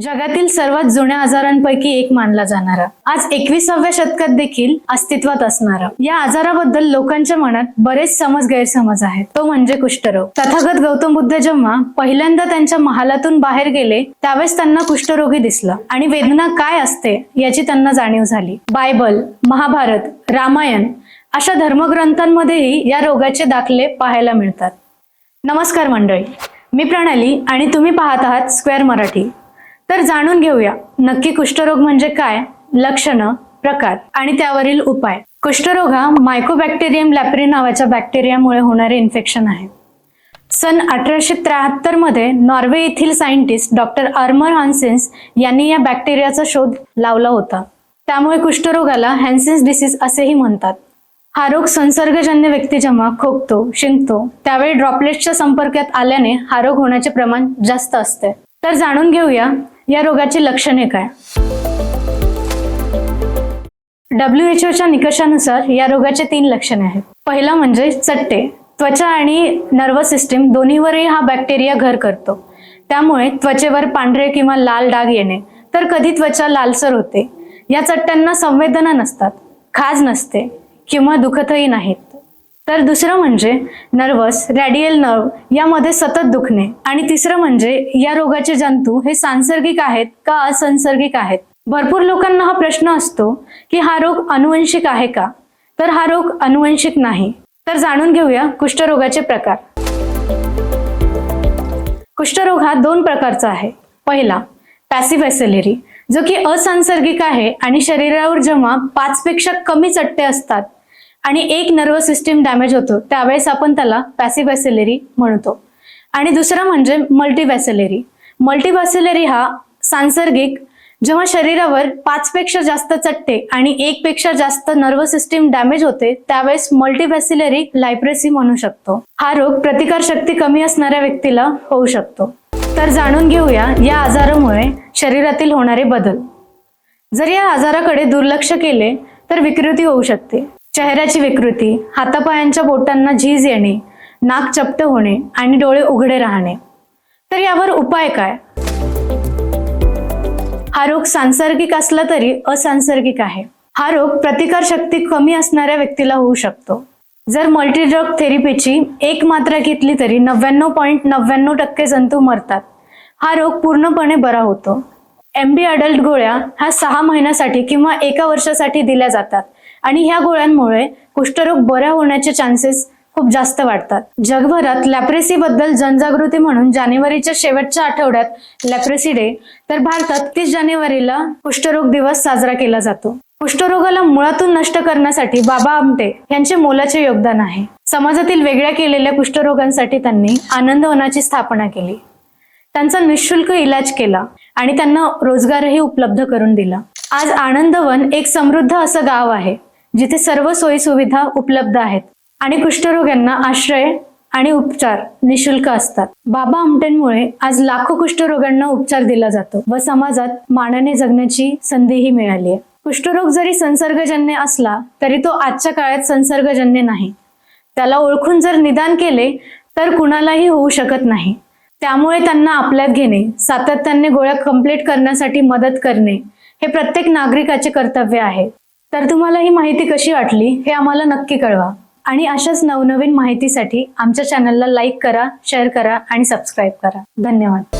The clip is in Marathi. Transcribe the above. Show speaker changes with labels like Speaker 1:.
Speaker 1: जगातील सर्वात जुन्या आजारांपैकी एक मानला जाणारा. आज एकविसाव्या शतकात देखील अस्तित्वात असणारा. या आजाराबद्दल लोकांच्या मनात बरेच समज गैरसमज आहेत. तो म्हणजे कुष्ठरोग. तथागत गौतम बुद्ध जेव्हा पहिल्यांदा त्यांच्या महालातून बाहेर गेले त्यावेळेस त्यांना कुष्ठरोगी दिसला. आणि वेदना काय असते याची त्यांना जाणीव झाली. बायबल महाभारत रामायण अशा धर्मग्रंथांमध्येही या रोगाचे दाखले पाहायला मिळतात. नमस्कार मंडळी. मी प्रणाली आणि तुम्ही पाहत आहात स्क्वेअर मराठी. तर जाणून घेऊया नक्की कुष्ठरोग म्हणजे काय लक्षणं प्रकार आणि त्यावरील उपाय. कुष्ठरोग हा मायकोबॅक्टेरियम लॅपरी नावाच्या बॅक्टेरियामुळे होणारे इन्फेक्शन आहे. सन अठराशे त्र्याहत्तरमध्ये नॉर्वे येथील सायंटिस्ट डॉक्टर आर्मर हॉन्सेन्स यांनी या बॅक्टेरियाचा शोध लावला होता. त्यामुळे कुष्ठरोगाला हॅन्सेन्स डिसीज असेही म्हणतात. हा रोग संसर्गजन्य व्यक्ती जेव्हा खोकतो शिंकतो त्यावेळी ड्रॉपलेट्सच्या संपर्कात आल्याने हा रोग होण्याचे प्रमाण जास्त असते. तर जाणून घेऊया या रोगाची लक्षणे काय? डब्ल्यू एच ओच्या निकषानुसार या रोगाचे तीन लक्षणे आहेत. पहिला म्हणजे चट्टे. त्वचा आणि नर्वस सिस्टीम दोन्हीवरही हा बॅक्टेरिया घर करतो. त्यामुळे त्वचेवर पांढरे किंवा लाल डाग येणे. तर कधी त्वचा लालसर होते? या चट्ट्यांना संवेदना नसतात. खाज नसते किंवा दुखतही नाहीत. तर दुसरं म्हणजे नर्वस रॅडियल नर्व यामध्ये सतत दुखणे. आणि तिसरं म्हणजे या रोगाचे जंतू हे सांसर्गिक आहेत का असंसर्गिक आहेत? भरपूर लोकांना हा प्रश्न असतो की हा रोग अनुवंशिक आहे का? तर हा रोग अनुवंशिक नाही. तर जाणून घेऊया कुष्ठरोगाचे प्रकार. कुष्ठरोग हा दोन प्रकारचा आहे. पहिला पॅसिव्हॅसेलेरी जो की असंसर्गिक आहे आणि शरीरावर जेव्हा पाचपेक्षा कमी चट्टे असतात आणि एक नर्वस सिस्टीम डॅमेज होतो. त्यावेळेस आपण त्याला पॅसिव्हॅसेलेरी म्हणतो. आणि दुसरा म्हणजे मल्टीव्हॅसेलेरी मल्टीव्हॅसेलेरी हा सांसर्गिक जेव्हा शरीरावर पाचपेक्षा जास्त चट्टे आणि एकपेक्षा जास्त नर्वस सिस्टीम डॅमेज होते त्यावेळेस मल्टीव्हॅसिलरी लायप्रेसी म्हणू शकतो. हा रोग प्रतिकार शक्ती कमी असणाऱ्या व्यक्तीला होऊ शकतो. तर जाणून घेऊया या आजारामुळे शरीरातील होणारे बदल. जर या आजाराकडे दुर्लक्ष केले तर विकृती होऊ शकते. चेहऱ्याची विकृती हातापायांच्या बोटांना झीज येणे नाक चपट होणे आणि डोळे उघडे राहणे. तर यावर उपाय काय? हा रोग सांसर्गिक असला तरी असांसर्गिक आहे. हा रोग प्रतिकार शक्ती कमी असणाऱ्या व्यक्तीला होऊ शकतो. जर मल्टीड्रग थेरपीची एक मात्रा घेतली तरी नव्याण्णव पॉईंट नव्याण्णव टक्के जंतू मरतात. हा रोग पूर्णपणे बरा होतो. एम बी अडल्ट गोळ्या ह्या सहा महिन्यासाठी किंवा एका वर्षासाठी दिल्या जातात. आणि ह्या गोळ्यांमुळे कुष्ठरोग बऱ्या होण्याचे चान्सेस खूप जास्त वाढतात. जगभरात लॅप्रेसी बद्दल जनजागृती म्हणून जानेवारीच्या शेवटच्या आठवड्यात लॅप्रेसी डे तर भारतात तीस जानेवारीला कुष्ठरोग दिवस साजरा केला जातो. कुष्ठरोगाला मुळातून नष्ट करण्यासाठी बाबा आमटे यांचे मोलाचे योगदान आहे. समाजातील वेगळ्या केलेल्या कुष्ठरोगांसाठी त्यांनी आनंदवनाची स्थापना केली. त्यांचा निशुल्क इलाज केला आणि त्यांना रोजगारही उपलब्ध करून दिला. आज आनंदवन एक समृद्ध असं गाव आहे. जिथे सर्व सोयीसुविधा उपलब्ध आहेत आणि कुष्ठरोग्यांना आश्रय आणि उपचार निशुल्क असतात. बाबा आमटेंमुळे आज लाखो कुष्ठरोगांना उपचार दिला जातो व समाजात मानाने जगण्याची संधीही मिळाली आहे कुष्ठरोग जरी संसर्गजन्य असला तरी तो आजच्या काळात संसर्गजन्य नाही. त्याला ओळखून जर निदान केले तर कुणालाही होऊ शकत नाही. त्यामुळे त्यांना आपल्यात घेणे सातत्याने गोळ्या कंप्लीट करण्यासाठी मदत करणे हे प्रत्येक नागरिकाचे कर्तव्य आहे. तर तुम्हाला ही माहिती कशी वाटली हे आम्हाला नक्की कळवा. आणि अशाच नवनवीन माहितीसाठी आमच्या चॅनलला लाईक करा शेअर करा आणि सबस्क्राईब करा. धन्यवाद.